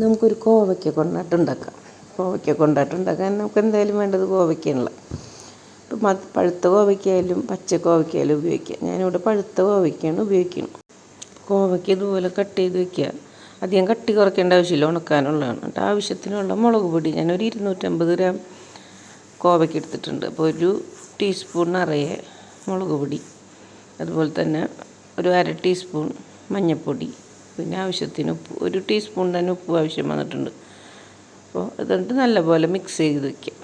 നമുക്കൊരു കോവയ്ക്ക കൊണ്ടാട്ട് ഉണ്ടാക്കാം കോവയ്ക്ക കൊണ്ടാട്ട് ഉണ്ടാക്കാൻ നമുക്ക് എന്തായാലും വേണ്ടത് കോവയ്ക്കാണല്ലോ ഇപ്പം പഴുത്ത കോവയ്ക്കായാലും പച്ച കോവയ്ക്കായാലും ഉപയോഗിക്കാം. ഞാനിവിടെ പഴുത്ത കോവയ്ക്കാണ് ഉപയോഗിക്കുന്നത്. കോവയ്ക്ക ഇതുപോലെ കട്ട് ചെയ്ത് വെക്കുക. അധികം കട്ടി കുറയ്ക്കേണ്ട ആവശ്യമില്ല ഉണക്കാനുള്ളതാണ്. എന്നിട്ട് ആവശ്യത്തിനുള്ള മുളക് പൊടി ഞാനൊരു ഇരുന്നൂറ്റമ്പത് ഗ്രാം കോവയ്ക്ക് എടുത്തിട്ടുണ്ട്. അപ്പോൾ ഒരു ടീസ്പൂൺ നിറയെ മുളക് പൊടി. അതുപോലെ തന്നെ ഒരു അര ടീസ്പൂൺ മഞ്ഞൾപ്പൊടി. പിന്നെ ആവശ്യത്തിന് ഉപ്പ് ഒരു ടീസ്പൂൺ തന്നെ ഉപ്പ് ആവശ്യം വന്നിട്ടുണ്ട്. അപ്പോൾ എന്നിട്ട് നല്ലപോലെ മിക്സ് ചെയ്ത് വയ്ക്കുക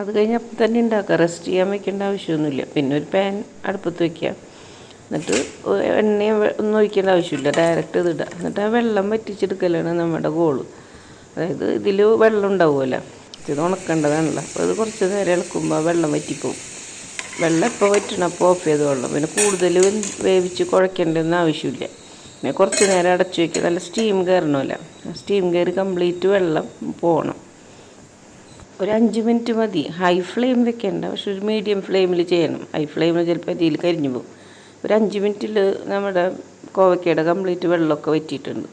അത് കഴിഞ്ഞ് അപ്പം തന്നെ ഉണ്ടാക്കുക റെസ്റ്റ് ചെയ്യാൻ വെക്കേണ്ട ആവശ്യമൊന്നുമില്ല. പിന്നെ ഒരു പാൻ അടുപ്പത്ത് വയ്ക്കുക എന്നിട്ട് എണ്ണയും ഒന്നും ഒഴിക്കേണ്ട ആവശ്യമില്ല. ഡയറക്റ്റ് ഇത് ഇടുക. എന്നിട്ട് ആ വെള്ളം വറ്റിച്ചെടുക്കലാണ് നമ്മുടെ ഗോൾ അതായത് ഇതിൽ വെള്ളം ഉണ്ടാവുമല്ലോ. ഇത് ഉണക്കേണ്ടതാണല്ലോ. അപ്പോൾ അത് കുറച്ച് നേരം ഇളക്കുമ്പോൾ വെള്ളം വറ്റിപ്പോവും. വെള്ളം ഇപ്പോൾ വറ്റണം അപ്പോൾ ഓഫ് ചെയ്ത് വെള്ളം പിന്നെ കൂടുതൽ വേവിച്ച് കുഴക്കേണ്ടതെന്ന് ആവശ്യമില്ല. പിന്നെ കുറച്ച് നേരം അടച്ചു വയ്ക്കുക നല്ല സ്റ്റീം കയറണമല്ല. സ്റ്റീം കയറി കംപ്ലീറ്റ് വെള്ളം പോകണം ഒരു അഞ്ച് മിനിറ്റ് മതി. ഹൈ ഫ്ലെയിം വെക്കേണ്ട. പക്ഷെ ഒരു മീഡിയം ഫ്ലെയിമിൽ ചെയ്യണം. ഹൈ ഫ്ലെയിമിൽ ചിലപ്പോൾ അതിൽ കരിഞ്ഞു പോകും. ഒരു അഞ്ച് മിനിറ്റിൽ നമ്മുടെ കോവയ്ക്കയുടെ കംപ്ലീറ്റ് വെള്ളമൊക്കെ വറ്റിയിട്ടുണ്ട്.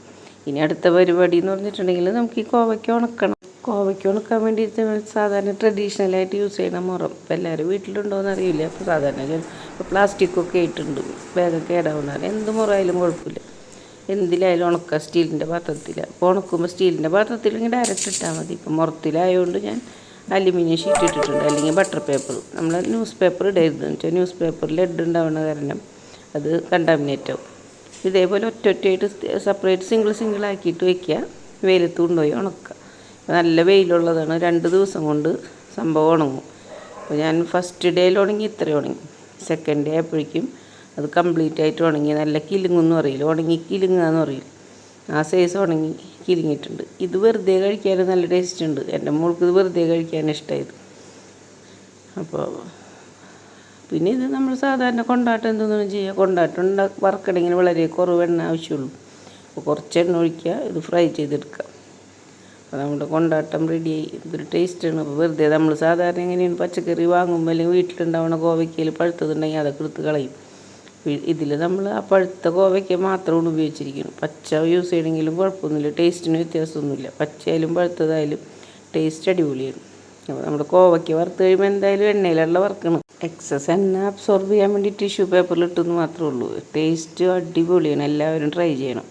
ഇനി അടുത്ത പരിപാടി എന്ന് പറഞ്ഞിട്ടുണ്ടെങ്കിൽ നമുക്ക് ഈ കോവയ്ക്ക ഉണക്കണം. കോവയ്ക്ക ഉണക്കാൻ വേണ്ടിയിട്ട് സാധാരണ ട്രഡീഷണലായിട്ട് യൂസ് ചെയ്യണ മുറം. ഇപ്പോൾ എല്ലാവരും വീട്ടിലുണ്ടോയെന്ന് അറിയില്ല. അപ്പോൾ സാധാരണ ഇപ്പോൾ പ്ലാസ്റ്റിക്കൊക്കെ ആയിട്ടുണ്ട്. വേഗം കേടാവുന്ന എന്ത് മുറയായാലും കുഴപ്പമില്ല. എന്തിലായാലും ഉണക്കുക സ്റ്റീലിന്റെ പാത്രത്തിൽ അപ്പോൾ ഉണക്കുമ്പോൾ സ്റ്റീലിന്റെ പാത്രത്തിൽ ഇങ്ങനെ ഡയറക്റ്റ് ഇട്ടാൽ മതി. ഇപ്പം മുറത്തിലായതുകൊണ്ട് ഞാൻ അലുമിനിയം ഷീറ്റ് ഇട്ടിട്ടുണ്ട്. അല്ലെങ്കിൽ ബട്ടർ പേപ്പർ നമ്മൾ ന്യൂസ് പേപ്പർ ഇടരുത്. എന്ന് വെച്ചാൽ ന്യൂസ് പേപ്പറിൽ ലെഡ് ഉണ്ടാവുന്ന കാരണം അത് കണ്ടാമിനേറ്റ് ആവും. ഇതേപോലെ ഒറ്റ ഒറ്റയായിട്ട് സെപ്പറേറ്റ് സിംഗിൾ സിംഗിൾ ആക്കിയിട്ട് വയ്ക്കുക വെയിലത്ത് കൊണ്ടുപോയി ഉണക്കുക നല്ല വെയിലുള്ളതാണ്. രണ്ട് ദിവസം കൊണ്ട് സംഭവം ഉണങ്ങും. അപ്പോൾ ഞാൻ ഫസ്റ്റ് ഡേയിൽ ഉണങ്ങി ഇത്ര ഉണങ്ങി. സെക്കൻഡ് ഡേ ആയപ്പോഴേക്കും അത് കംപ്ലീറ്റ് ആയിട്ട് ഉണങ്ങി. നല്ല കിലുങ്ങെന്ന് പറയില്ല ഉണങ്ങി കിലുങ്ങാന്നും അറിയില്ല. ആ സൈസ് ഉണങ്ങി കിലുങ്ങിയിട്ടുണ്ട്. ഇത് വെറുതെ കഴിക്കാൻ നല്ല ടേസ്റ്റ് ഉണ്ട്. എന്റെ മോൾക്ക് ഇത് വെറുതെ കഴിക്കാൻ ഇഷ്ടമായത് അപ്പോൾ പിന്നെ ഇത് നമ്മൾ സാധാരണ കൊണ്ടാട്ടം എന്തൊന്നും ചെയ്യുക കൊണ്ടാട്ടം ഉണ്ടാ വറക്കണമെങ്കിൽ വളരെ കുറവ് എണ്ണ ആവശ്യമുള്ളൂ. അപ്പോൾ കുറച്ച് എണ്ണ ഒഴിക്കുക ഇത് ഫ്രൈ ചെയ്തെടുക്കുക. അപ്പോൾ നമ്മുടെ കൊണ്ടാട്ടം റെഡിയായി ഇതൊരു ടേസ്റ്റാണ് അപ്പോൾ വെറുതെ നമ്മൾ സാധാരണ എങ്ങനെയാണ് പച്ചക്കറി വാങ്ങുമ്പോൾ അല്ലെങ്കിൽ വീട്ടിലുണ്ടാവുന്ന കോവയ്ക്കയിൽ പഴുത്തതുണ്ടെങ്കിൽ അതൊക്കെ എടുത്ത് കളയും. ഇതിൽ നമ്മൾ ആ പഴുത്ത കോവയ്ക്ക മാത്രമാണ് ഉപയോഗിച്ചിരിക്കുന്നത്. പച്ച യൂസ് ചെയ്യണമെങ്കിലും കുഴപ്പമൊന്നുമില്ല. ടേസ്റ്റിന് വ്യത്യാസമൊന്നുമില്ല. പച്ചയായാലും പഴുത്തതായാലും ടേസ്റ്റ് അടിപൊളിയാണ്. അപ്പോൾ നമ്മുടെ കോവയ്ക്ക വറുത്ത് കഴിയുമ്പോൾ എന്തായാലും എണ്ണയിലുള്ള വറുക്കണം എക്സസ് എണ്ണ അബ്സോർബ് ചെയ്യാൻ വേണ്ടി ടിഷ്യൂ പേപ്പറിൽ ഇട്ടെന്ന് മാത്രമേ ഉള്ളൂ. ടേസ്റ്റ് അടിപൊളിയാണ്. എല്ലാവരും ട്രൈ ചെയ്യണം.